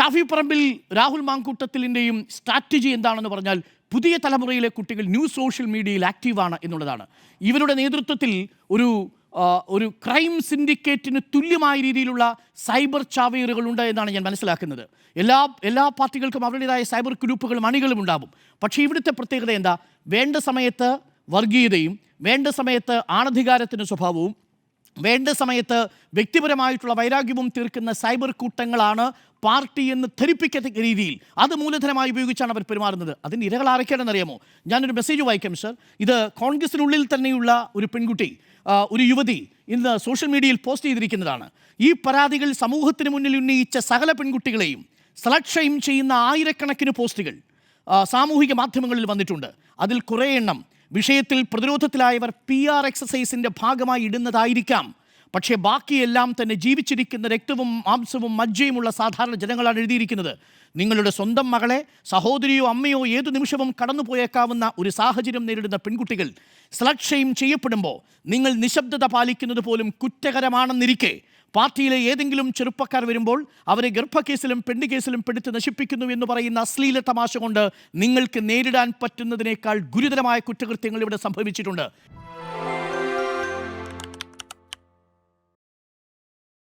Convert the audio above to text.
ഷാഫി പറമ്പിൽ രാഹുൽ മാങ്കൂട്ടത്തിലിന്റെയും സ്ട്രാറ്റജി എന്താണെന്ന് പറഞ്ഞാൽ പുതിയ തലമുറയിലെ കുട്ടികൾ ന്യൂ സോഷ്യൽ മീഡിയയിൽ ആക്റ്റീവാണ് എന്നുള്ളതാണ്. ഇവരുടെ നേതൃത്വത്തിൽ ഒരു ഒരു ക്രൈം സിൻഡിക്കേറ്റിന് തുല്യമായ രീതിയിലുള്ള സൈബർ ചാവേറുകളുണ്ട് എന്നാണ് ഞാൻ മനസ്സിലാക്കുന്നത്. എല്ലാ എല്ലാ പാർട്ടികൾക്കും അവരുടേതായ സൈബർ ഗ്രൂപ്പുകളും അണികളും ഉണ്ടാവും. പക്ഷേ ഇവിടുത്തെ പ്രത്യേകത എന്താ? വേണ്ട സമയത്ത് വർഗീയതയും വേണ്ട സമയത്ത് ആണധികാരത്തിന്റെ സ്വഭാവവും വേണ്ട സമയത്ത് വ്യക്തിപരമായിട്ടുള്ള വൈരാഗ്യവും തീർക്കുന്ന സൈബർ കൂട്ടങ്ങളാണ് പാർട്ടി എന്ന് ധരിപ്പിക്കത്തക്ക രീതിയിൽ അത് മൂലധനമായി ഉപയോഗിച്ചാണ് അവർ പെരുമാറുന്നത്. അതിന് ഇരകൾ ആരൊക്കെയാണെന്നറിയാമോ? ഞാനൊരു മെസ്സേജ് വായിക്കാം സർ ഇത് കോൺഗ്രസിനുള്ളിൽ തന്നെയുള്ള ഒരു പെൺകുട്ടി ഒരു യുവതി ഇന്ന് സോഷ്യൽ മീഡിയയിൽ പോസ്റ്റ് ചെയ്തിരിക്കുന്നതാണ്. ഈ പരാതികൾ സമൂഹത്തിന് മുന്നിൽ ഉന്നയിച്ച സകല പെൺകുട്ടികളെയും സെലക്ഷയും ചെയ്യുന്ന ആയിരക്കണക്കിന് പോസ്റ്റുകൾ സാമൂഹിക മാധ്യമങ്ങളിൽ വന്നിട്ടുണ്ട്. അതിൽ കുറേ എണ്ണം വിഷയത്തിൽ പ്രതിരോധത്തിലായവർ പി ആർ എക്സസൈസിന്റെ ഭാഗമായി ഇടുന്നതായിരിക്കാം. പക്ഷേ ബാക്കിയെല്ലാം തന്നെ ജീവിച്ചിരിക്കുന്ന രക്തവും മാംസവും മജ്ജയുമുള്ള സാധാരണ ജനങ്ങളാണ് എഴുതിയിരിക്കുന്നത്. നിങ്ങളുടെ സ്വന്തം മകളെ സഹോദരിയോ അമ്മയോ ഏതു നിമിഷവും കടന്നുപോയേക്കാവുന്ന ഒരു സാഹചര്യം നേരിടുന്ന പെൺകുട്ടികൾ സ്ലക്ഷയും ചെയ്യപ്പെടുമ്പോൾ നിങ്ങൾ നിശബ്ദത പാലിക്കുന്നത് പോലും കുറ്റകരമാണെന്നിരിക്കെ. പാർട്ടിയിലെ ഏതെങ്കിലും ചെറുപ്പക്കാർ വരുമ്പോൾ അവരെ ഗർഭക്കേസിലും പെണ്ണുകേസിലും പെടുത്ത് നശിപ്പിക്കുന്നു എന്ന് പറയുന്ന അശ്ലീല തമാശ കൊണ്ട് നിങ്ങൾക്ക് നേരിടാൻ പറ്റുന്നതിനേക്കാൾ ഗുരുതരമായ കുറ്റകൃത്യങ്ങൾ ഇവിടെ സംഭവിച്ചിട്ടുണ്ട്.